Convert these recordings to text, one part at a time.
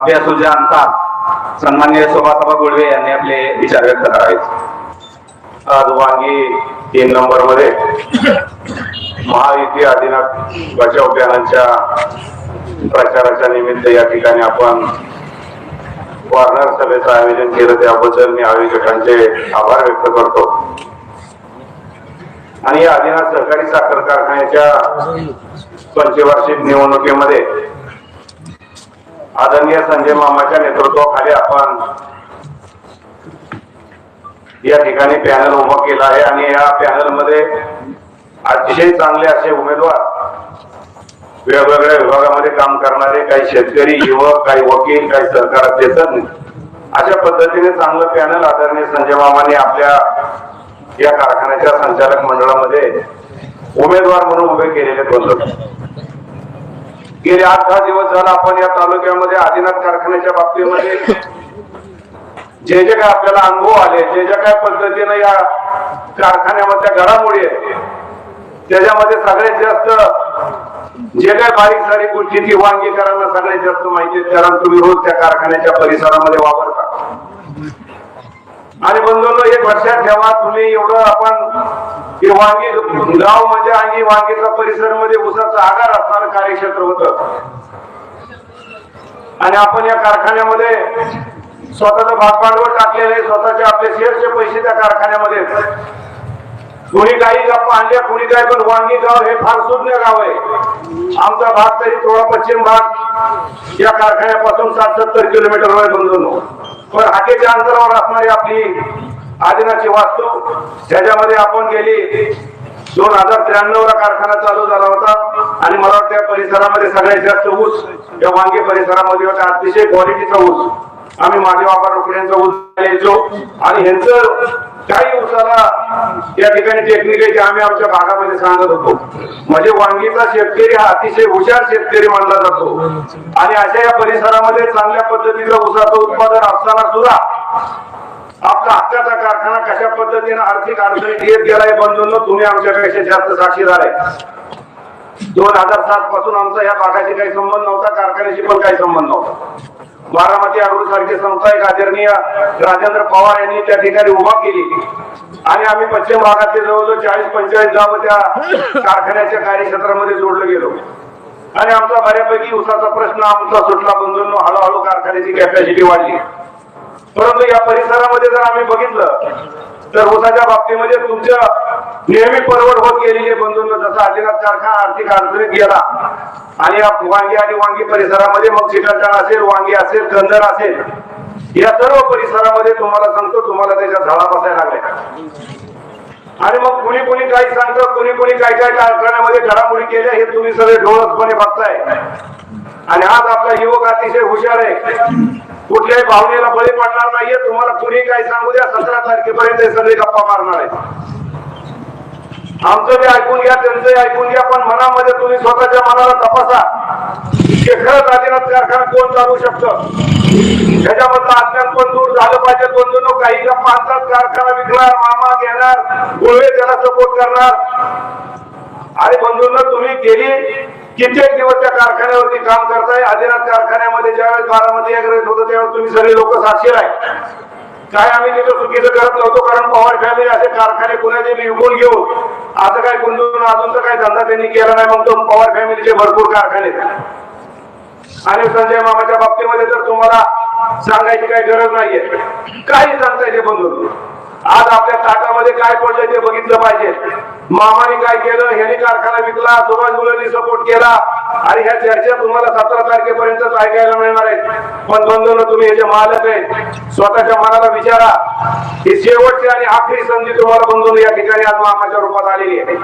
अभ्यासू आणतात सन्मान्य शोभासभा गुळवे यांनी आपले विचार व्यक्त करावेत. आज वांगी तीन नंबरमध्ये महायुती आदिनाथ बचाव अभियानाच्या प्रचाराच्या निमित्त या ठिकाणी आपण वार्नर सभेचं आयोजन केलं त्याबद्दल मी आयोजकांचे आभार व्यक्त करतो. आणि या आदिनाथ सहकारी साखर कारखान्याच्या पंचवार्षिक निवडणुकीमध्ये आदरणीय संजय मामाच्या नेतृत्वाखाली आपण या ठिकाणी पॅनल उभा केला आहे आणि या पॅनलमध्ये अतिशय चांगले असे उमेदवार वेगवेगळ्या विभागामध्ये काम करणारे काही शेतकरी युवक काही वकील काही सरकारातले तज्ञ अशा पद्धतीने चांगलं पॅनल आदरणीय संजय मामाने आपल्या या कारखान्याच्या संचालक मंडळामध्ये उमेदवार म्हणून उभे केलेले बंधू गेले आठ दहा दिवस झाला आपण या तालुक्यामध्ये आदिनाथ कारखान्याच्या बाबतीमध्ये जे जे काय आपल्याला अनुभव आले जे जे काय पद्धतीनं या कारखान्यामधल्या घडामोडी आहेत त्याच्यामध्ये सगळ्यात जास्त जे काय बारीक सारीक गोष्टी ती वांगीकरांना सगळ्यात जास्त माहिती आहे कारण तुम्ही रोज त्या कारखान्याच्या परिसरामध्ये वापरता. आणि बंधूंनो एक लक्षात ठेवा तुम्ही एवढं आपण हे वांगी गाव म्हणजे आणि वांगीचा परिसरमध्ये उसाचा आगार असणारं कार्यक्षेत्र होतं. आणि आपण या कारखान्यामध्ये स्वतःचं भाग भांडवल टाकलेलं आहे स्वतःचे आपले शेअरचे पैसे त्या कारखान्यामध्ये. आहेत. कोणी काही गप्पा आणल्या कोणी काय पण वांगी गाव हे फार सुज्ञ गाव आहे. आमचा भाग तरी थोडा पश्चिम भाग या कारखान्यापासून सात सत्तर किलोमीटर वर बंधून. पण हाकेच्या अंतरावर असणारी आपली आदिनाची वास्तू त्याच्यामध्ये आपण गेली दोन हजार त्र्याण्णव ला कारखाना चालू झाला होता. आणि मला वाटतं त्या परिसरामध्ये सगळ्यात जास्त ऊस या वांगे परिसरामध्ये होता. अतिशय क्वालिटीचा ऊस. आम्ही माझे बाबा रोकड्यांचा ऊस यायचो आणि ह्यांचं काही उसाला या ठिकाणी टेक्निक आहे ते आम्ही आमच्या भागामध्ये सांगत होतो. म्हणजे वांगीचा शेतकरी हा अतिशय हुशार शेतकरी मानला जातो. आणि अशा या परिसरामध्ये चांगल्या पद्धतीचं उसाचं उत्पादन असताना सुद्धा आपला हक्काचा कारखाना कशा पद्धतीने आर्थिक अडचणीत येत गेलाय बंधून तुम्ही आमच्यापेक्षा जास्त साक्षीदार आहे. दोन हजार सात पासून आमचा या भागाशी काही संबंध नव्हता कारखान्याशी पण काही संबंध नव्हता. बारामती अग्रो सारखी संस्था एक आदरणीय राजेंद्र पवार यांनी त्या ठिकाणी उभा केली. आणि आम्ही पश्चिम भागातले जवळजवळ चाळीस पंचेचाळीस गाव त्या कारखान्याच्या कार्यक्षेत्रामध्ये जोडलं गेलो. आणि आमचा बऱ्यापैकी उसाचा प्रश्न आमचा सुटला बंधून हळूहळू कारखान्याची कॅपॅसिटी वाढली. परंतु या परिसरामध्ये जर आम्ही बघितलं तर ऊसाच्या बाबतीमध्ये तुमच्या नेहमी परवड होत गेलेली बंधूंना. जसा आदिनाथ कारखाना आर्थिक अडचणीत गेला. आणि वांगी आणि वांगी परिसरामध्ये मग चिकलठाण असेल वांगी असेल कंदर असेल या सर्व परिसरामध्ये तुम्हाला सांगतो तुम्हाला त्याच्या झाडा बसायला लागल्या. आणि मग कुणी कुणी काय सांगतं कुणी कुणी काय काय कारखान्यामध्ये घडामोडी केल्या हे तुम्ही सगळे डोळसपणे बघताय. आणि आज आपला युवक अतिशय हुशार आहे. कुठल्याही भावनेला बळी पडणार नाहीये. तुम्हाला कुणी काय सांगू द्या सतरा तारखेपर्यंत हे सगळे गप्पा मारणार आहे आमचं बी ऐकून घ्या त्यांचंही ऐकून घ्या पण मनामध्ये तुम्ही स्वतःच्या मनाला तपासा. की खरंच आदिनाथ कारखाना कोण चालू शकतं? त्याच्यामधलं अज्ञान पण दूर झालं पाहिजे. दोन दोन काही गप्पा आणतात. कारखाना विकणार मामा घेणार गुळवे त्याला सपोर्ट करणार. आणि बंधूंना तुम्ही गेली कित्येक दिवस त्या कारखान्यावरती काम करताय? आदिनाथ कारखान्यामध्ये ज्यावेळेस बारामती अग्रेस होतं त्यावेळेस तुम्ही सगळे लोक साक्षीर आहे काय आम्ही तिथं चुकीचं करत नव्हतो कारण पवार फॅमिली असे कारखाने कुणाचे बी विकून घेऊन असं काय गुंतवून अजून तर काय धंदा त्यांनी केला नाही मग तो पवार फॅमिलीचे भरपूर कारखाने आहेत. आणि संजय मामाच्या बाबतीमध्ये तर तुम्हाला सांगायची काही गरज नाहीये. काही सांगता येते बंधू. आज आपल्या ताटामध्ये काय पडलं ते बघितलं पाहिजे. मामाने काय केलं ह्याने कारखाना विकला सुभाष मुलांनी सपोर्ट केला. आणि ह्या चर्चा तुम्हाला सतरा तारखेपर्यंतच ऐकायला मिळणार आहेत पण बंधून तुम्ही याचे मालक आहे. स्वतःच्या मनाला विचारा. ही शेवटची आणि आखरी संधी तुम्हाला बंधून या ठिकाणी आज मामाच्या रूपात आलेली आहे.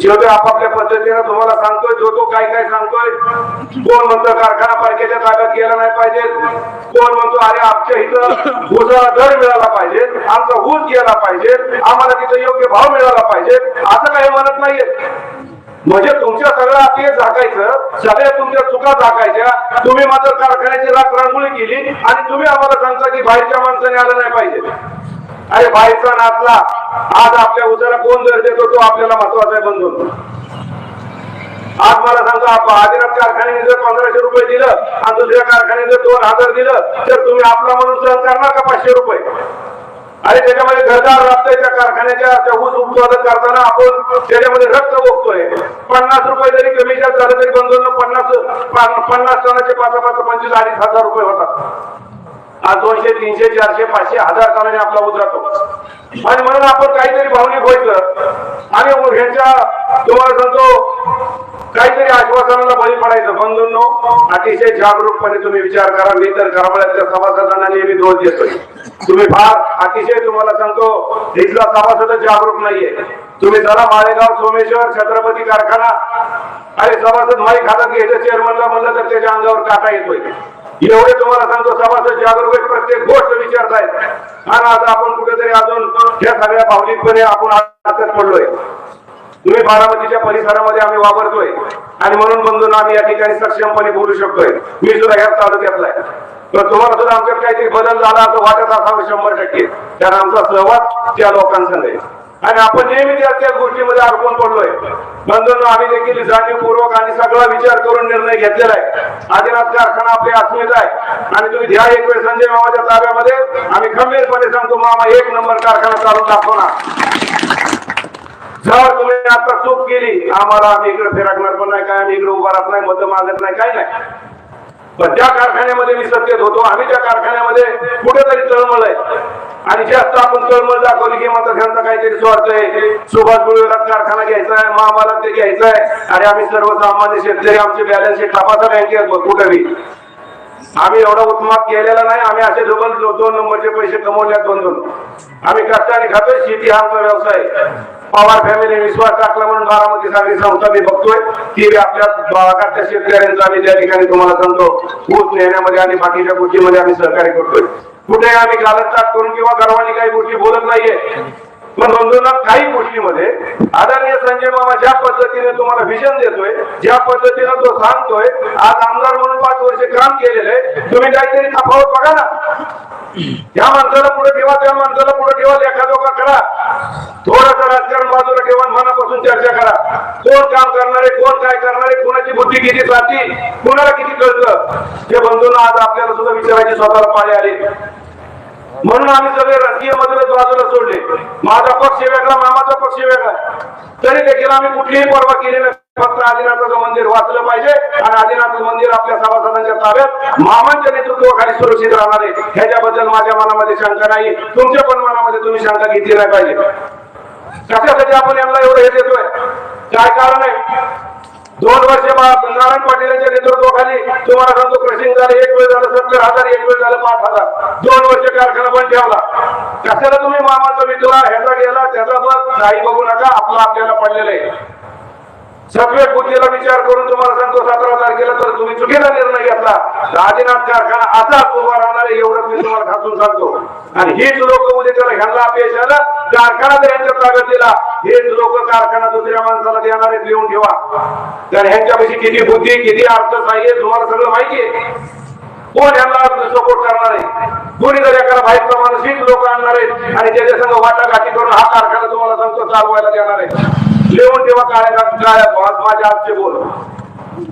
जेवढे आपापल्या पद्धतीनं तुम्हाला सांगतोय जो तो काय काय सांगतोय कोण म्हणतो कारखाना पालिकेच्या ताब्यात गेला नाही पाहिजे? कोण म्हणतो अरे आमच्या इथं ऊसाला दर मिळाला पाहिजे. आमचा ऊस गेला पाहिजे. आम्हाला तिथं योग्य भाव मिळाला पाहिजे. असं काही म्हणत नाहीये. म्हणजे तुमच्या सगळं आपले झाकायचं सगळ्या तुमच्या चुका झाकायच्या तुम्ही मात्र कारखान्याची राख रांगोळी केली आणि तुम्ही आम्हाला सांगता की बाहेरच्या माणसाने आलं नाही पाहिजे. अरे बाहेरचा नातला आज आपल्या उसाला कोण दर देतो तो आपल्याला महत्त्वाचा आहे बंधू. आज मला सांगा आदिनाथ कारखान्याने जर पंधराशे रुपये दिलं आणि दुसऱ्या कारखान्याने जर दोन हजार दिलं तर तुम्ही आपला म्हणून सहन करणार का पाचशे रुपये? आणि त्याच्यामध्ये घरदार लागतोय त्या कारखान्याच्या त्या ऊस उत्पादन करताना आपण त्याच्यामध्ये रक्त बघतोय पन्नास रुपये जरी कमी झालं तरी बंद पन्नास पन्नास टनाचे पाच पाच पंचवीस अडीच हजार रुपये होतात. आज दोनशे तीनशे चारशे पाचशे हजार टनाने आपला उतरतो आणि म्हणून आपण काहीतरी भावनिक व्हायचं. आणि ह्यांच्या तुम्हाला सांगतो काहीतरी आश्वासनाला बळी पडायचं. बंधूंनो अतिशय जागरूकपणे तुम्ही विचार करा. मी तर करमाळ्यातल्या सभासदांना नेहमी दोष देतोय. तुम्ही फार अतिशय तुम्हाला सांगतो इथला सभासद जागरूक नाहीये. तुम्ही जरा माळेगाव सोमेश्वर छत्रपती कारखाना आणि सभासद माई हातात घ्यायचं चेअरमनला म्हणलं तर त्याच्या अंगावर काटा येतोय. एवढे तुम्हाला सांगतो सभासद जागरूक प्रत्येक गोष्ट विचारतायत आणि आता आपण कुठेतरी अजून या सगळ्या भावनिकपणे आपण हातात पडलोय. तुम्ही बारामतीच्या परिसरामध्ये आम्ही वापरतोय आणि म्हणून बंधून आम्ही या ठिकाणी सक्षमपणे बोलू शकतोय. मी सुद्धा ह्याच तालुक्यातला आहे. तर तुम्हाला सुद्धा आमच्यात काहीतरी बदल झाला असं वाटत असावं शंभर टक्के. कारण आमचा सहवास त्या लोकांचा आहे. आणि आपण नेहमी त्याच गोष्टीमध्ये अडकून पडलोय. बंधूंनो आम्ही देखील जाणीवपूर्वक आणि सगळा विचार करून निर्णय घेतलेला आहे. आदिनाथ कारखाना आपली अस्मिता आहे. आणि तुम्ही ध्या एक वेळ संजय मामाच्या ताब्यामध्ये. आम्ही खंबीरपणे सांगतो मामा एक नंबर कारखाना चालून दाखवणार जर तुम्ही आता चूक केली आम्हाला आम्ही इकडे फिरकणार पण नाही काय आम्ही इकडे उभा राहत नाही मत मागत नाही काय नाही. पण त्या कारखान्यामध्ये मी सत्तेत होतो. आम्ही त्या कारखान्यामध्ये कुठेतरी तळमळ आहे. आणि जास्त आपण तळमळ दाखवली की मात्र त्यांचा काहीतरी स्वार्थ आहे. सुभाष बुळवेला कारखाना घ्यायचा आहे महामाला ते घ्यायचं आहे. आणि आम्ही सर्वसामान्य शेतकरी आमचे बॅलन्स शीट तपासा बँकेत कुठेही. आम्ही एवढा उत्मात केलेला नाही. आम्ही असे डबल दोन नंबरचे पैसे कमवल्यात दोन दोन आम्ही कष्टाने खातोय शेती हा आमचा व्यवसाय पवार फॅमिली विश्वास टाकला म्हणून बारामती सागरी संस्था मी बघतोय. ती आपल्या भागातल्या शेतकऱ्यांचा आम्ही त्या ठिकाणी तुम्हाला सांगतो. ऊस नेण्यामध्ये आणि बाकीच्या गोष्टीमध्ये आम्ही सहकार्य करतोय. कुठे आम्ही गालत करून किंवा गर्वानी काही गोष्टी बोलत नाहीये. मग बंधूंना काही गोष्टीमध्ये आदरणीय संजय मामा ज्या पद्धतीने तुम्हाला विजन देतोय ज्या पद्धतीने तो सांगतोय आज आमदार म्हणून पाच वर्ष काम केलेलं आहे तुम्ही काहीतरी तफावत बघा ना. या माणसाला पुढे ठेवा त्या माणसाला पुढे ठेवा लेखाजोखा करा. थोडस राजकारण बाजूला ठेवा मनापासून चर्चा करा. कोण काम करणारे कोण काय करणारे कोणाची बुद्धी किती जाती कोणाला किती कळतं? हे बंधूंना आज आपल्याला सुद्धा विचारायची स्वतःला पाळी आली. म्हणून आम्ही सगळे राजकीय मतभेद बाजूला सोडले. माझा पक्ष वेगळा मामाचा पक्ष वेगळा. तरी देखील आम्ही कुठलीही पर्वा केली नाही. फक्त आदिनाथाचं मंदिर वाचलं पाहिजे आणि आदिनाथचं मंदिर आपल्या सभासदांच्या ताब्यात मामांच्या नेतृत्वाखाली सुरक्षित राहणार आहे. ह्याच्याबद्दल माझ्या मनामध्ये शंका नाही. तुमच्या पण मनामध्ये तुम्ही शंका घेतली नाही पाहिजे. कशासाठी आपण यांना एवढं हे देतोय? काय कारण आहे? दोन वर्ष नारायण पाटील यांच्या नेतृत्वाखाली तुम्हाला सांगतो क्रशिंग झालं एक वेळ झालं सत्तर हजार एक वेळ झालं पाच हजार. दोन वर्ष कारखाना बंद ठेवला. कशाला तुम्ही मामाचा विकला ह्याचा गेला त्याचा पण काही बघू नका आपलं आपल्याला पडलेलं आहे. सगळे बुद्धीला विचार करून तुम्हाला सांगतो सतरा तारखेला तर तुम्ही चुकीचा निर्णय घेतला. राजीनाथ कारखाना असाच उभा राहणार आहे एवढंच मी तुम्हाला घासून सांगतो. आणि हीच लोक उद्या त्याला ह्यांना अपयश आलं कारखाना जर यांच्या ताब्यात दिला हेच लोक कारखाना दुसऱ्या माणसाला देणार आहेत लिहून ठेवा. कारण ह्यांच्यापाशी किती बुद्धी किती अर्थसहाय्य तुम्हाला सगळं माहिती आहे. कोण यांना सपोर्ट करणार आहे? कोणी जर एखादा बाहेरचा प्रमाण वीस लोक आणणार आहेत आणि त्याच्या संग वाटाघाटी करून हा कारखाना तुम्हाला सांगतो चालवायला देणार आहे. लिहून ठेवा काळ्या माझ्या आजचे बोल.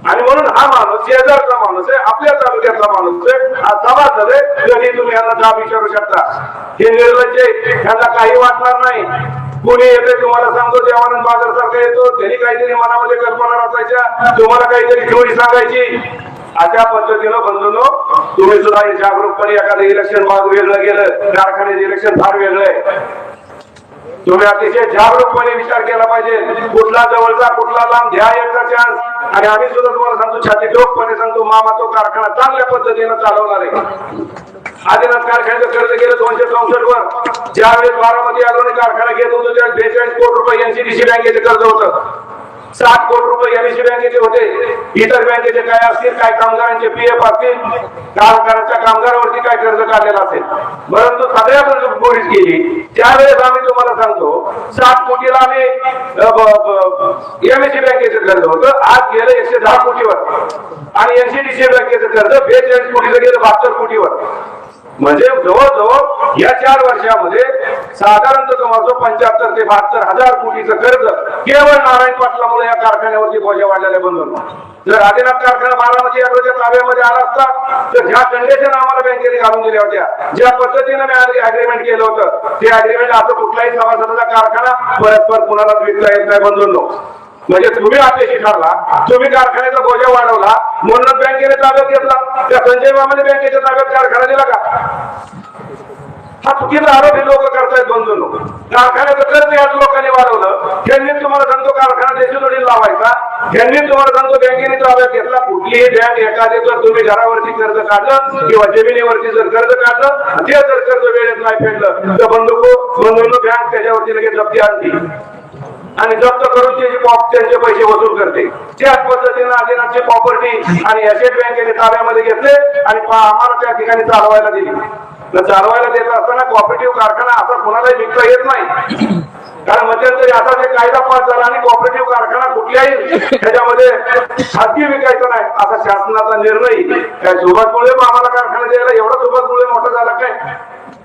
आणि म्हणून हा माणूस शेजारचा माणूस आहे आपल्या तालुक्यातला माणूस आहे हा सभासद आहे कधी तुम्ही यांना जाब विचारू शकता. हे निर्लज्ज आहे यांना काही वाटणार नाही. कोणी येते तुम्हाला सांगतो देवानंद बाजार सारखा येतो. त्यांनी काहीतरी मनामध्ये कल्पना रचायच्या. तुम्हाला काहीतरी थोडी सांगायची. अशा पद्धतीनं बंधूनो तुम्ही सुद्धा जागरूकपणे एखादं इलेक्शन भाग वेगळं गेलं कारखान्याचे इलेक्शन फार वेगळं आहे. तुम्ही अतिशय जागरूकपणे विचार केला पाहिजे. कुठला जवळचा कुठला लांब घ्या एकदा चान्स आणि आम्ही सुद्धा तुम्हाला सांगतो छाती ठोकपणे सांगतो मामा तो कारखाना चांगल्या पद्धतीनं चालवणार आहे. आदिनाथ कारखान्याचं कर्ज केलं दोनशे चौसष्ट वर. ज्यावेळेस बारामती आलोनी कारखाना घेत होतो त्यावेळेस बेचाळीस कोटी रुपये एनसीडीसी बँकेचे कर्ज होतं. सात कोटी रुपये एनसी बँकेचे होते. इतर बँकेचे काय असतील काय कामगारांचे पी एफ असतील कारखान्याच्या कामगारावरती काय कर्ज काढलेला असेल. परंतु सगळ्या कर्ज गोडीच केली त्यावेळेस आम्ही तुम्हाला सांगतो सात कोटीला आम्ही एमएससी बँकेचे कर्ज होतं. आज गेलं एकशे दहा कोटीवर. आणि एनसीडीसी बँकेचं कर्ज बेचाळीस कोटीचं गेलं बहात्तर कोटीवर. म्हणजे जवळजवळ या चार वर्षामध्ये साधारणतः तुम्हाला पंच्याहत्तर ते बहात्तर हजार कोटीचं कर्ज केवळ नारायण पाटलामुळे या कारखान्यावरती बोजा वाढलेला बंद होणार जर आदिनाथ कारखाना बारामती अॅग्रोच्या ताब्यामध्ये आला असता तर ज्या कंडिशन आम्हाला बँकेने घालून दिल्या होत्या ज्या पद्धतीने मी अग्रीमेंट केलं होतं ते अग्रीमेंट आता कुठलाही सभासदाचा कारखाना परस्पर कुणाला विकता येत नाही बंधूंनो. म्हणजे तुम्ही आपल्याशी ठरला तुम्ही कारखान्याचा गोजा वाढवला म्हणून बँकेने ताब्यात घेतला. त्या संजय मामाने बँकेच्या ताब्यात कारखाना दिला का? हा चुकीचा आरोप हे लोक करतायत बंधून कारखान्याचं कर्ज याच लोकांनी वाढवलं. त्यांनी तुम्हाला सांगतो कारखाना देशोडील लावायचा. त्यांनी तुम्हाला सांगतो बँकेने ताब्यात घेतला. कुठलीही बँक एखादी जर तुम्ही घरावरती कर्ज काढलं किंवा जमिनीवरती जर कर्ज काढलं ते जर कर्ज वेळेत नाही फेडलं तर बंधू बंधून बँक त्याच्यावरती लगेच जप्ती आणली आणि जप्त करून त्याचे पॉप त्यांचे पैसे वसूल करते. त्याच पद्धतीने आदिनाथची प्रॉपर्टी आणि एसेट बँकेने ताब्यामध्ये घेतले आणि आम्हाला त्या ठिकाणी चालवायला दिली. चालवायला देत असताना कॉपरेटिव्ह कारखाना असा कोणालाही विकता येत नाही. कारण मध्यंतरी आता जे कायदा पास झाला आणि कॉपरेटिव्ह कारखाना कुठल्याही त्याच्यामध्ये खाजगी विकायचा नाही असा शासनाचा निर्णय. काय सुभाष मुळे आम्हाला कारखाना द्यायला एवढा सुभाष मुळे मोठा झाला काय?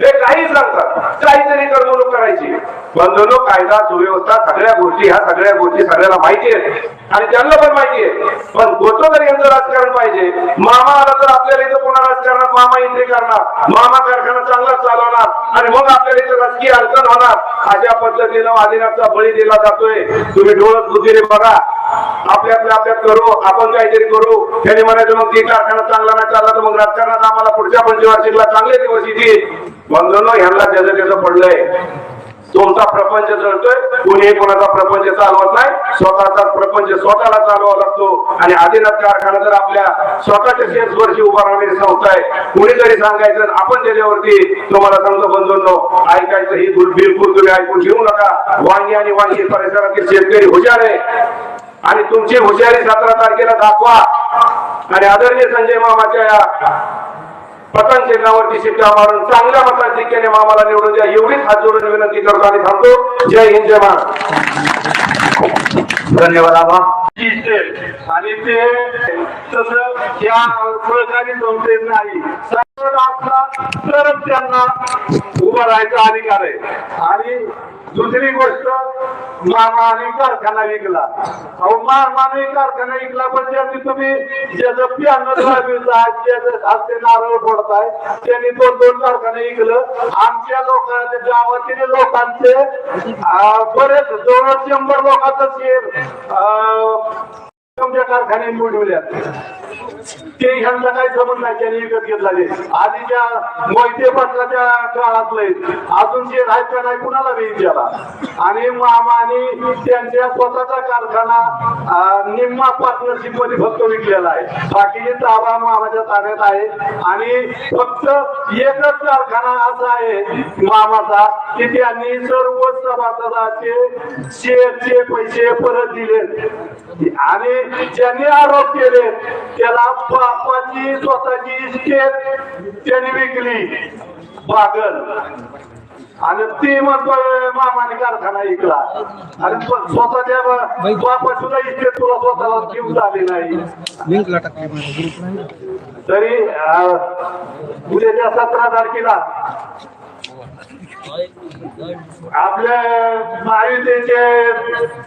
हे काही सांगतात काहीतरी करमणूक करायची. बंधनो कायदा सुव्यवस्था सगळ्या गोष्टी ह्या सगळ्या गोष्टी सगळ्याला माहिती आहेत. आणि त्यांना पण माहिती आहे. पण गोतो तर यांचं राजकारण पाहिजे. मामा आला तर आपल्याला इथं पुन्हा राजकारणात मामा एंट्री करणार. मामा कारखाना चांगलाच चालवणार. आणि मग आपल्याला इथं राजकीय अडचण होणार. अशा पद्धतीनं वादिनाचा बळी दिला जातोय. तुम्ही डोळत बुद्धीने बघा. आपले आपले अभ्यास करू आपण काहीतरी करू. त्याने म्हणायचं मग ती कारखाना चांगला नाही चालला तर मग राजकारणात आम्हाला पुढच्या पंचवार्षिकला चांगले दिवस येतील. म्हणून ह्यांना त्याचं त्याचं पडलंय. तुमचा प्रपंच चढतोय कुणी कोणाचा प्रपंच चालवत नाही. स्वतःचा प्रपंच स्वतःला चालवावा लागतो. आणि आदिनाथ कारखाना जर आपल्या स्वतःच्या शेअर्स वरची उभा राहणारी संस्था आहे कुणी जरी सांगायचं आपण त्याच्यावरती तुम्हाला सांगतो बंधूंनो ऐकायचं ही बिलकुल तुम्ही ऐकून घेऊ नका. वांगी आणि वांगी परिसरातील शेतकरी हुशार आहे. आणि तुमची हुशारी सतरा तारखेला दाखवा. आणि आदरणीय संजय मामाच्या या पतन चिन्हावरती शिक्का मारून चांगल्या मताधिक्याने मामाला निवडून द्या. एवढीच हात जोडून विनंती करतो आणि थांबतो. जय हिंद जय महाराज धन्यवाद आबा. आणि ते तसं या सहकारी संस्थेत नाही. सर्व असला तरच त्यांना उभं राहायचा अधिकार आहे. आणि दुसरी गोष्ट मारमाने कारखाना विकला. अहो मारमाने कारखाना विकला म्हणजे पण त्यांनी तुम्ही ज्याचं पियानो लाविताय ज्याचं हाते नारळ फोडताय त्यांनी दोन दोन कारखाने विकलं. आमच्या लोकांचे गावातील लोकांचे बरेच जवळ शंभर लोकांचं शेर तुमच्या कारखान्यात निवडवल्यात ते ह्यांचा काही संबंध नाही त्यांनी विकत घेतला आधीच्या मोहिते पाटलाच्या काळातले अजून जे राहायचं नाही कुणाला विचारा आणि मामाने त्यांच्या स्वतःचा कारखाना निम्मा पार्टनरशिपमध्ये फक्त विकलेला आहे. बाकीचे ताबा मामाच्या ताब्यात आहे. आणि फक्त एकच कारखाना असा आहे मामाचा की त्यांनी सर्व सभासदाचे शेअरचे पैसे परत दिले आणि ज्यांनी आरोप केले त्याला बापाची स्वतःची स्टेट त्यांनी विकली. बागल. आणि ती म्हणतोय मामाने कारखाना ऐकला आणि स्व- स्वतःच्या बापा सुद्धा तुला स्वतःला घेऊन झाली नाही. तरी उद्याच्या सतरा तारखेला आपल्या महायुतीचे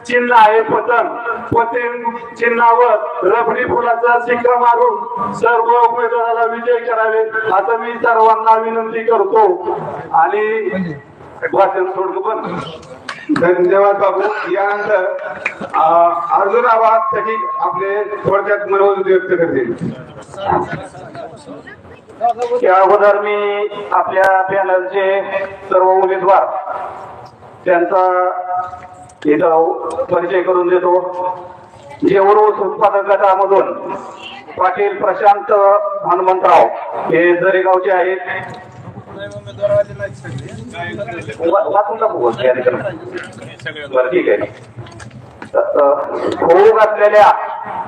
चिन्ह आहे पतन. पतन चिन्हावर रबडी फुलाचा शिक्का मारून सर्व उमेदवाराला विजय करावे. असं मी सर्वांना विनंती करतो. आणि भाषण सोडतो पण. धन्यवाद बाबू. यानंतर अर्जुन आवाजसाठी आपले थोडक्यात मनोज व्यक्त करतील. या अगोदर मी आपल्या पॅनलचे सर्व उमेदवार त्यांचा इथं परिचय करून देतो. जे ऊस उत्पादक गटामधून पाटील प्रशांत हनुमंतराव हे जरेगावचे आहेत. वाचून ठीक आहे. होऊ घातलेल्या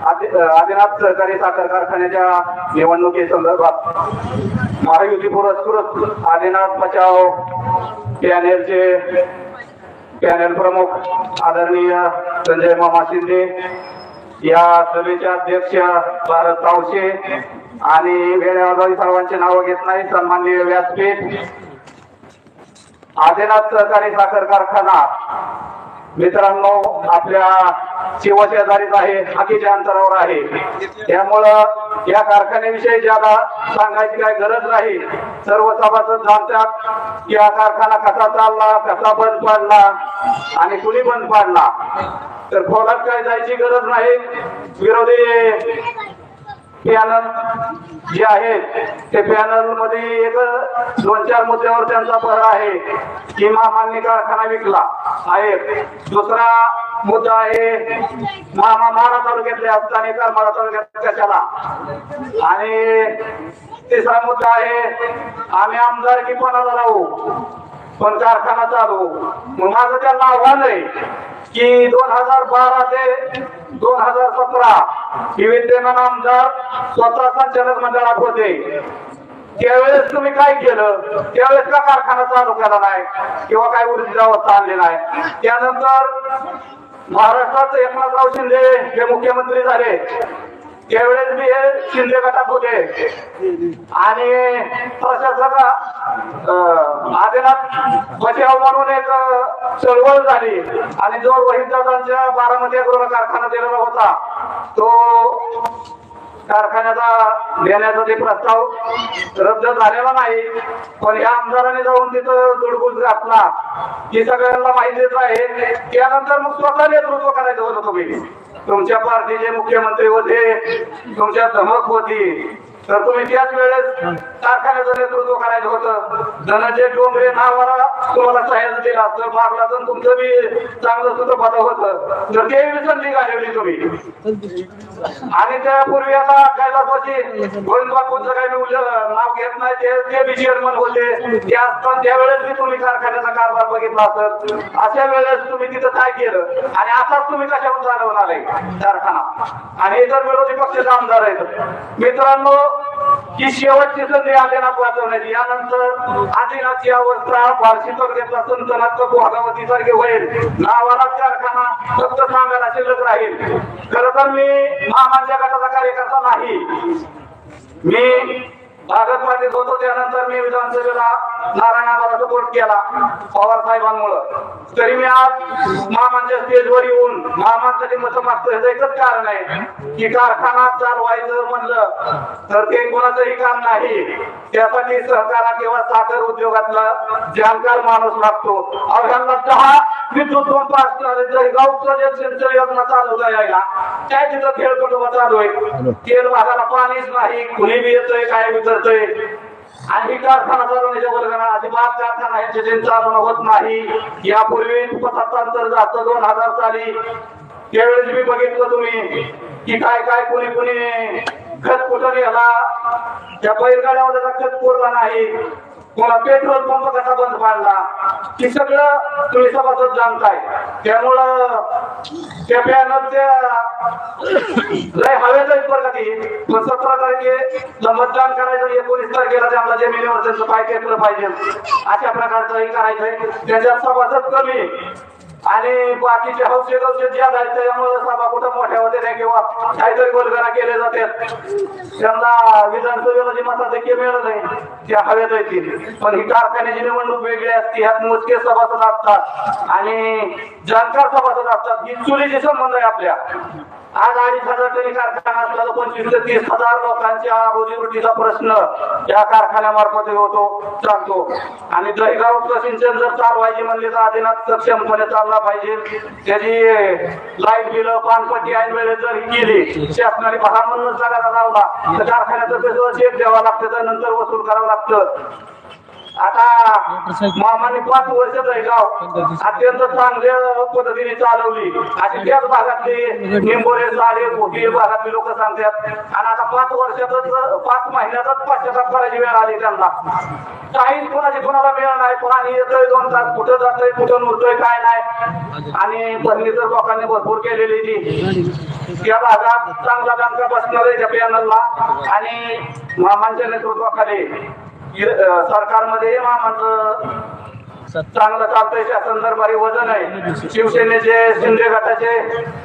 आदिनाथ सहकारी साखर कारखान्याच्या निवडणुकीसंदर्भात महायुती पुरस्कृत आदिनाथ बचाव पॅनेलचे पॅनेल प्रमुख आदरणीय संजय मामा शिंदे या सभेच्या अध्यक्ष भारत तावशे आणि वेळेआधारी सर्वांचे नावं घेत नाही सन्माननीय व्यासपीठ. आदिनाथ सहकारी साखर कारखाना मित्रांनो आपल्या शिवशेजारीच आहे हातीच्या अंतरावर आहे. त्यामुळं या कारखान्याविषयी ज्यादा सांगायची काही गरज नाही सर्व सभासद जाणतात की हा कारखाना कसा चालला कसा बंद पडला आणि कुणी बंद पाडला. तर खोलात काय जायची गरज नाही. विरोधी पॅनल जे आहेत ते पॅनलमध्ये एक दोन चार मुद्द्यावर त्यांचा भर आहे. की मामांनी कारखाना विकला आहे. दुसरा मुद्दा आहे मामा माडा तालुक्यातले असताना करमाळा तालुक्यात कशाला? आणि तिसरा मुद्दा आहे आम्ही आमदार की कोणाला राहू पण कारखाना चालू. मग माझं त्यांना आव्हान आहे की दोन हजार बारा ते दोन हजार सतरा ही विद्यमान आमदार स्वतः संचालक मंडळात होते. त्यावेळेस तुम्ही काय केलं? त्यावेळेस का कारखाना चालू केला नाही? किंवा काय ऊर्जा अवस्था आणली नाही? त्यानंतर महाराष्ट्रात एकनाथराव शिंदे हे मुख्यमंत्री झाले. त्यावेळेस मी हे शिंदे गटात होते आणि प्रशासक आदिनाथ बचाव म्हणून एक चळवळ झाली. आणि जो वहीदादांच्या बारामती गृह कारखाना दिलेला होता तो कारखान्याचा देण्याचा ते प्रस्ताव रद्द झालेला नाही. पण या आमदाराने जाऊन तिथं दुडगुज घातला. ही सगळ्यांना माहितीच आहे. त्यानंतर मग स्वतः नेतृत्व करायचं होतं तुम्ही. तुमच्या पार्टीचे मुख्यमंत्री होते तुमच्या धमक होती. तर तुम्ही त्याच वेळेस कारखान्याचं नेतृत्व करायचं होतं धनंजय डोंगरे नावाला तुम्हाला सहाय्य दिला तर मारला तर तुमचं बी चांगलं सुद्धा पद होतं तर ते बी संधी घालवली तुम्ही. आणि त्यापूर्वी आता कैलासवासी गोविंद कोणतं काही मी नाव घेत नाही ते ते बी चेअरमन होते. ते असताना त्यावेळेस बी तुम्ही कारखान्याचा कारभार बघितला असत अशा वेळेस तुम्ही तिथं काय केलं? आणि आताच तुम्ही कशावर चालवून आहे कारखाना. आणि इतर विरोधी पक्षाचे आमदार आहेत मित्रांनो ही शेवटची संधी आदिनाथ वाचवण्याची यानंतर आदिनाथची अवस्था फारशी घेतला संतनाथ भागावती सारखे होईल. नावाला कारखाना फक्त सांगायला शिल्लक राहील. खर तर मी मामाच्या गटाचा कार्यकर्ता नाही. मी भागत पाटील होतो त्यानंतर मी विधानसभेला नारायणाचा सपोर्ट केला पवार साहेबांमुळं. तरी मी आज मामांच्या स्टेजवर येऊन मामांसाठी मत मागतो ह्याचं एकच कारण आहे की कारखाना चालवायचं म्हणलं तर ते कोणाचंही काम नाही. त्यासाठी सहकारा किंवा साखर उद्योगातला जाणकार माणूस लागतो. अहो ह्यांना दहा विद्युत पंप असणारे जे सिंचन योजना चालवता यायला काय तिथं खेळपटोबा चालू आहे. तेल भागाला पाणीच नाही कुणी बी येतोय काय बी करतोय. आणि कारखाना चालवण्याच्या वर्गाला अजिबात कारखाना यांचे चालवणं होत नाही. यापूर्वी सत्तांतर जातं दोन हजार साली. त्यावेळेस मी बघितलं तुम्ही की काय काय कोणी कोणी खत कुठं गेला? त्या बैलगाड्यावर खत पुरला नाही. कोणा पेट्रोल पंप कसा बंद पाडला? हे सगळं तुम्ही सभासद जाणताय. त्यामुळं त्या पॅनलच्या लय हवेचा विचार कधी पण सतरा तारखेला मतदान करायचं एकोणीस तारखेला त्यांना जमिनीवर त्यांचं काय केलं पाहिजे. अशा प्रकारचं हे करायचंय. त्याच्यात सभासद कमी. आणि बाकीचे हौसे गौसे ज्या आहेत त्याच्यामुळे कुठं मोठ्या होते नाही किंवा काहीतरी गोलगारा केले जातात त्यांना विधानसभेला जी मताधिक्य मिळत नाही त्या हवेत येतील. पण ही कारखान्याची निवडणूक वेगळी असते. ह्यात मोजके सभासद असतात. आणि जाणकार सभासद असतात. ही चुलीचे संबंध आहे आपल्या. आज अडीच हजार तरी कारखाना असला तर पंचवीस ते तीस हजार लोकांच्या रोजीरोटीचा प्रश्न या कारखान्यामार्फत होतो सांगतो आणि दहीगाव सिंचन जर चालवायचे म्हणले तर आदिनाथ सक्षमपणे चालला पाहिजे. त्याची लाइट बिल पानपट्टी ऐन वेळेत जर ही केली शासनाने भरा म्हणूनच लागायला लावला तर कारखान्याचं चेक द्यावं लागतं त्यानंतर वसूल करावं लागतं. आता मामाने पाच वर्ष गाव अत्यंत चांगल्या पद्धतीने चालवली. आणि त्याच भागातली निंबोरे साडे मोठी भागातली लोक सांगतात. आणि आता पाच वर्षातच पाच महिन्यातच पश्चाताप करायची वेळ आली त्यांना. काहीच कोणाची कोणाला मिळणार नाही. पाणी येतोय दोन तास कुठं जातोय कुठं मुरतोय काय नाही. आणि तर लोकांनी भरपूर केलेली ती. त्या भागात चांगला दणका बसणार आहे पॅनलला आणि मामांच्या नेतृत्वाखाली सरकारमध्ये मामांचं चांगलं चालतंय शासन दरबारी वजन आहे. शिवसेनेचे शिंदे गटाचे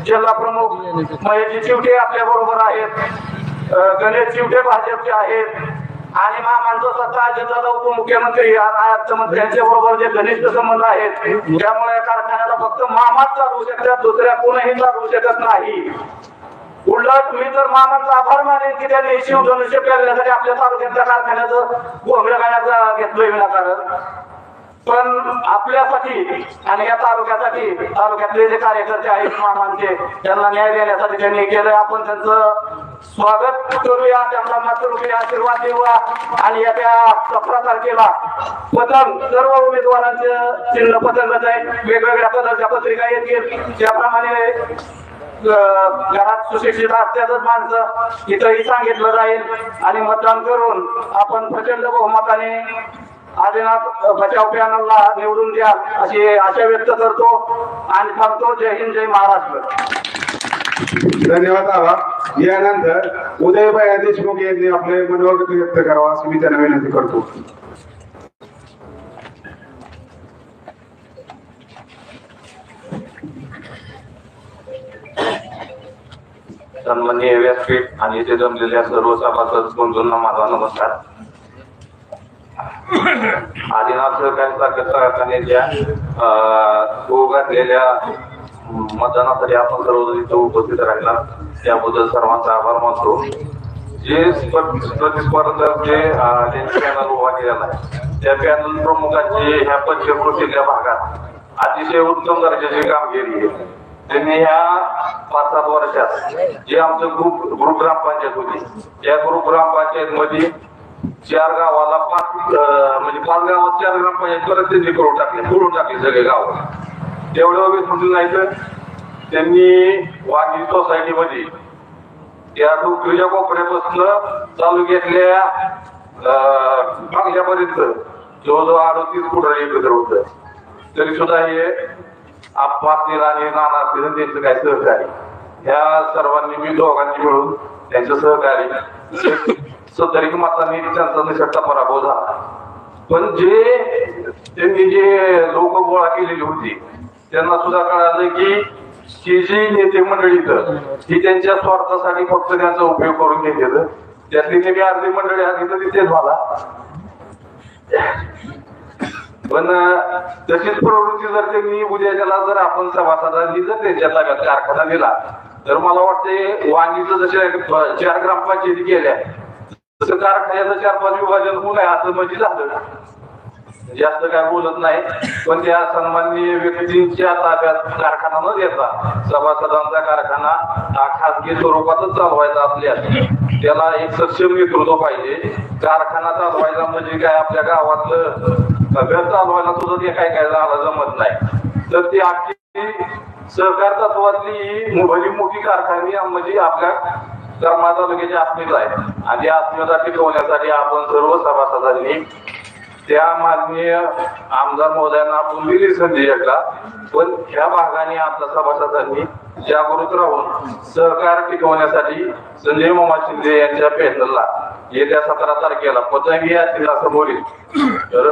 जिल्हा प्रमुख महेशजी चिवटे आपल्या बरोबर आहेत. गणेश चिवटे भाजपचे आहेत. आणि महामानचं स्वतः जिल्ह्याचा उपमुख्यमंत्री अर्थमंत्री यांच्या बरोबर जे घनिष्ठ संबंध आहेत त्यामुळे या कारखान्याला फक्त मामाच चालवू शकतात दुसऱ्या कोणीही चालवू शकत नाही. उडला तुम्ही तर मामाचा आभार मानेल की त्यांनी शिवधनुष्य पेरण्यासाठी आपल्या तालुक्यातल्या कारखान्याचं घोंगडं गाण्याचं घेतलंय विनाकारण पण आपल्यासाठी आणि या तालुक्यासाठी तालुक्यातले जे कार्यकर्ते आहेत मामांचे त्यांना न्याय देण्यासाठी त्यांनी केलंय. आपण त्यांचं स्वागत करूया त्यांना मातृपी आशीर्वाद देऊया आणि येत्या सतरा तारखेला पतंग सर्व उमेदवारांचे चिन्ह पतंगच आहे. वेगवेगळ्या कलरच्या पत्रिका येतील. त्याप्रमाणे घरात सुशिक्षित असल्यातच माणसं इथंही सांगितलं जाईल. आणि मतदान करून आपण प्रचंड बहुमताने आदिनाथ बचाव पॅनलला निवडून द्या अशी आशा व्यक्त करतो. आणि थांबतो. जय हिंद जय महाराष्ट्र. धन्यवाद आवा यानंतर उदयभाई देशमुख यांनी आपले मनोगत व्यक्त करावा असं मी त्यांना विनंती करतो. सन्माननीय व्यासपीठ आणि इथे जमलेल्या सर्व सभासद बंधूंना माझा नमस्कार. आदिनाथ सहकारी साखर ज्या तो घातलेल्या मतदानासाठी आपण सर्व इथं उपस्थित राहिला त्याबद्दल सर्वांचा आभार मानतो. जे स्पर्ध- प्रतिस्पर्धा जे पॅनल उभा केलेला आहे त्या पॅनल प्रमुखांची ह्या पंचकृषीच्या भागात अतिशय उत्तम दर्जाची कामगिरी आहे. त्यांनी ह्या पाच सात वर्षात जे आमचं ग्रुप ग्रुप ग्रामपंचायत होती या ग्रुप ग्रामपंचायत मध्ये चार गावाला पाच म्हणजे पाच गावात चार ग्रामपंचायत परत त्यांनी करून टाकले करून टाकले सगळे गाव. तेवढं विसरून नाही तर त्यांनी वाणी सोसायटीमध्ये या डोकरीच्या कोपऱ्यापासून तालुक्यातल्या अं, बांगल्यापर्यंत. जवळजवळ अडतीस कुठं एकत्र होत. तरी सुद्धा हे आप्पा असतील आणि नाना असतील त्यांचं काय सहकार्य? ह्या सर्वांनी मी दोघांनी मिळून त्यांचं सहकार्य सत्तरी मतांनी त्यांचा निसटता पराभव झाला. पण जे त्यांनी जे लोक गोळा केलेली होती त्यांना सुद्धा कळालं की ही जी नेते मंडळी इथं, ही त्यांच्या स्वार्थासाठी फक्त त्यांचा उपयोग करून घेतलेलं त्यातली नेहमी अर्धी मंडळी आली तर तिथेच मला पण तशीच प्रवृत्ती जर त्यांनी उद्याच्याला जर आपण सभासदांनी जर त्यांच्या ताब्यात कारखाना दिला तर मला वाटते वांगीचं जसे चार ग्रामपंचायती गेल्या तसं कारखान्याचं चार पाच विभाजन होऊ नये असं म्हणजे झालं. जास्त काय बोलत नाही पण त्या सन्माननीय व्यक्तींच्या ताब्यात कारखाना न देता सभासदांचा कारखाना हा खासगी स्वरूपातच चालवायचा असल्यास त्याला एक सक्षम नेतृत्व पाहिजे. कारखाना चालवायचा म्हणजे काय? आपल्या गावातलं घर चालवायला सुद्धा ते काय काय झालं जमत नाही. तर ती आपली सहकार तत्वातली ही भली मोठी कारखानी म्हणजे आपल्या कर्मा तालुक्याची अस्मिता आहे आणि त्या ठेवण्यासाठी टिकवण्यासाठी आपण सर्व सभासदांनी त्या माननीय आमदार महोदयांना आपण दिली संधी एकला पण ह्या भागाने आपल्या सभासदांनी जागृत राहून सहकार टिकवण्यासाठी संजय मामा शिंदे यांच्या पॅनलला येत्या सतरा तारखेला पतंगी या चिन्हासमोरील तर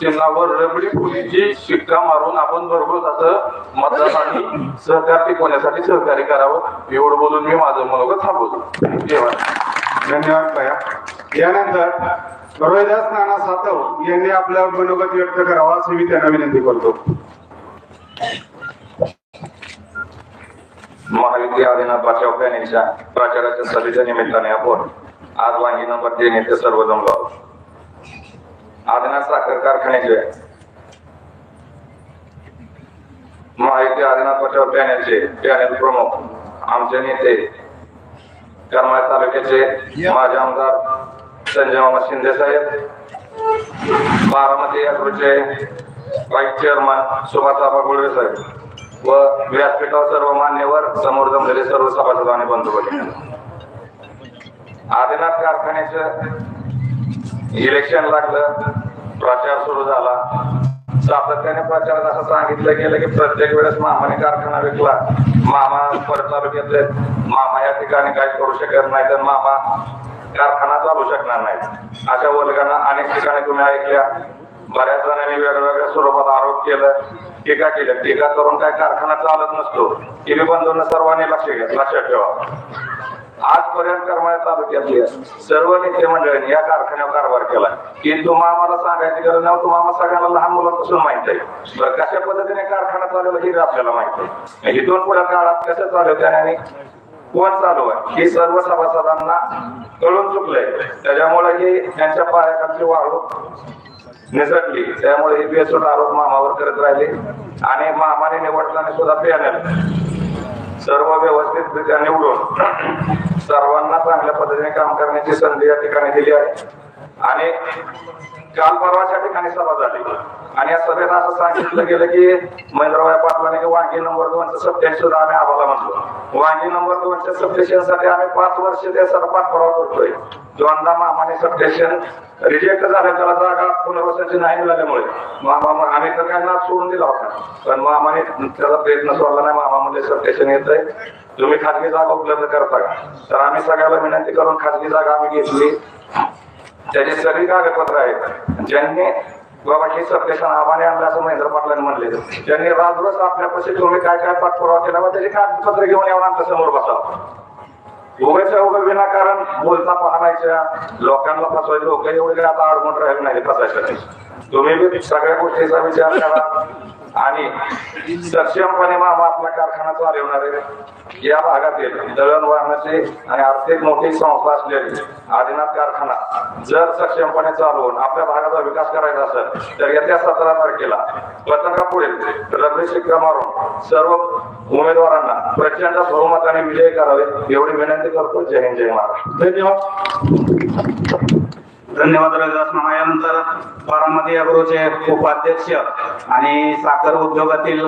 चिन्हावर रबडी फुलीची शिक्का मारून आपण भरघोस असं मतदारांनी सहकार टिकवण्यासाठी सहकार्य करावं. एवढं बोलून मी माझं मनोगत थांबवतो. धन्यवाद धन्यवाद भया यानंतर रोहिदास नाना सातव यांनी आपला मनोगत व्यक्त करावा असे मी त्यांना विनंती करतो महाविद्यालय बचाव पॅनेलच्या प्रचाराच्या सभेच्या निमित्ताने आपण आज वांगी नंबर तीन येथे सर्व जमलो आहोत. आदिनाथ साखर कारखान्याचे महायुती आदिनाथ बचाव पॅनेलचे पॅनेल प्रमुख आमचे नेते करमाळ तालुक्याचे माजी आमदार संजय मामा शिंदे साहेब बारामती अग्रोचे व्हाईस चेअरमन सुभाषबाबा गुळवे साहेब व व्यासपीठावर सर्व मान्यवर समोर जमलेले सर्व सभासद आणि बंधू आदिनाथ कारखान्याचं इलेक्शन लागलं प्रचार सुरू झाला. सातत्याने प्रचारात असं सांगितलं गेलं की प्रत्येक वेळेस मामाने कारखाना विकला. मामा परत तालुक्यातले मामा या ठिकाणी काही करू शकत नाही. तर मामा कारखाना चालू शकणार नाही. अशा वर्गांना अनेक ठिकाणी तुम्ही ऐकल्या. बऱ्याच जणांनी वेगवेगळ्या स्वरूपात आरोप केलं. टीका केल्या टीका करून काय कारखाना चालत नसतो. टीव्ही बंधूंना सर्वांनी लक्ष घ्या लक्षात ठेवा. आजपर्यंत करमाळ्या तालुक्यातल्या सर्व नेते मंडळींनी या कारखान्यावर कारभार केला. की तुम्हाला आम्हाला सांगायची गरज नाही तुम्हाला आम्हाला सगळ्यांना लहान मुलांपासून माहीत आहे. बरं कशा पद्धतीने कारखाना चालवला हे आपल्याला माहीत आहे. इथून पुढे काळात कसं चालवते आणि कोण चालू आहे. हे सर्व सभासदांना कळून चुकलंय. त्याच्यामुळे ही त्यांच्या पायाखालची वाळू निसटली. त्यामुळे हे बेसूट आरोप मामावर करत राहिले. आणि मामाने निवडताना सुद्धा पॅनल सर्व व्यवस्थितरित्या निवडून सर्वांना चांगल्या पद्धतीने काम करण्याची संधी या ठिकाणी दिली आहे. आणि काल परवाच्या ठिकाणी सभा झाली. आणि या सभेत असं सांगितलं गेलं की महेंद्रभाई पाटलाने की वांगी नंबर दोनचं सत्याऐंशी सुद्धा आम्ही आम्हाला म्हणतो. वांगी नंबर दोनच्या सबस्टेशनसाठी आम्ही पाच वर्ष ते सर पाठपुरावा करतोय. दोनदा मामाने सबस्टेशन रिजेक्ट झालं त्याला जागा पुनर्वसनाची नाही मिळाल्यामुळे. मामा आम्ही तर काय सोडून दिला होता. पण मामाने त्याचा प्रयत्न सोडला नाही. मामा म्हणजे सबस्टेशन येत आहे तुम्ही खाजगी जागा उपलब्ध करता का? तर आम्ही सगळ्याला विनंती करून खाजगी जागा आम्ही घेतली. त्याची सगळी कागदपत्र आहेत. ज्यांनी बाबा हे सबस्टेशन आव्हाने आणलं असं महेंद्र पाटलांनी म्हणले. त्यांनी राजरोज आपल्यापाशी तुम्ही काय काय पाठपुरावा केला बा त्याची कागदपत्र घेऊन येऊन आमच्यासमोर बसा. उभेच्या उभे विनाकारण बोलता पाहण्याच्या लोकांना फसवायचे लोक एवढे आता अडवून राहिले नाही फसायचं तुम्ही बी सगळ्या गोष्टीचा विचार करा. आणि सक्षमपणे मामा आपला कारखाना चालवणार आहे. या भागातील दळणवळणाचे आणि आर्थिक मोठी संस्था असलेली आदिनाथ कारखाना जर सक्षमपणे चालवून आपल्या भागाचा विकास करायचा असेल तर येत्या सतरा तारखेला पत्रका पुढे रबरी शिक्का मारून सर्व उमेदवारांना प्रचंड बहुमताने विजय करावे एवढी विनंती करतो. जय हिंद जय महाराष्ट्र. धन्यवाद. धन्यवाद रविदास मामा. यानंतर बारामती अग्रोचे उपाध्यक्ष आणि साखर उद्योगातील